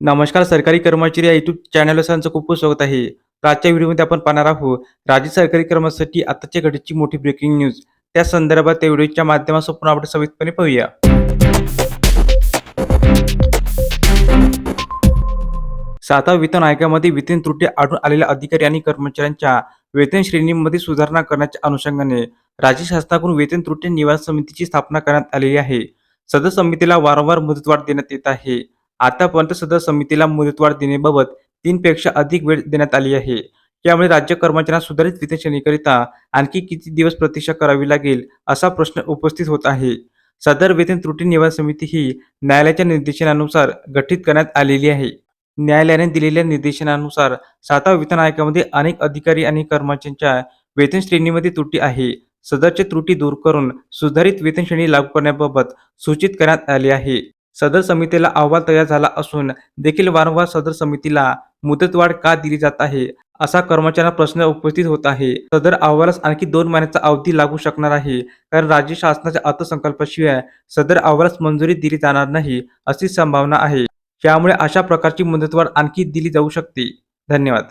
नमस्कार सरकारी कर्मचारी या युट्यूब चॅनलवर सर्वांचं खूप खूप स्वागत आहे. तर आजच्या व्हिडिओमध्ये आपण पाहणार आहोत राज्य सरकारी कर्मचाऱ्यांसाठी आताच्या घडीची मोठी ब्रेकिंग न्यूज त्या संदर्भात त्या व्हिडिओच्या माध्यमातून आपण सविस्तरपणे पाहूया. सातव्या वेतन आयोगामध्ये वेतन त्रुटी आढळून आलेल्या अधिकारी आणि कर्मचाऱ्यांच्या वेतन श्रेणीमध्ये सुधारणा करण्याच्या अनुषंगाने राज्य शासनाकडून वेतन त्रुटी निवारण समितीची स्थापना करण्यात आलेली आहे. सदर समितीला वारंवार मुदतवाढ देण्यात येत आहे. आतापर्यंत सदर समितीला मुदतवाढ देण्याबाबत तीनपेक्षा अधिक वेळ देण्यात आली आहे. यामुळे राज्य कर्मचाऱ्यांना सुधारित वेतनश्रेणीकरिता आणखी किती दिवस प्रतीक्षा करावी लागेल असा प्रश्न उपस्थित होत आहे. सदर वेतन त्रुटी निवारण समिती ही न्यायालयाच्या निर्देशनानुसार गठीत करण्यात आलेली आहे. न्यायालयाने दिलेल्या निर्देशनानुसार सातव्या वेतन आयोगामध्ये अनेक अधिकारी आणि कर्मचाऱ्यांच्या वेतन श्रेणीमध्ये त्रुटी आहे. सदरचे त्रुटी दूर करून सुधारित वेतन श्रेणी लागू करण्याबाबत सूचित करण्यात आले आहे. सदर समितीला अहवाल तयार झाला असून देखील वारंवार सदर समितीला मुदतवाढ का दिली जात आहे असा कर्मचाऱ्यांना प्रश्न उपस्थित होत आहे. सदर अहवालास आणखी दोन महिन्याचा अवधी लागू शकणार आहे कारण राज्य शासनाच्या अर्थसंकल्पाशिवाय सदर अहवालास मंजुरी दिली जाणार नाही अशी संभावना आहे. त्यामुळे अशा प्रकारची मुदतवाढ आणखी दिली जाऊ शकते. धन्यवाद.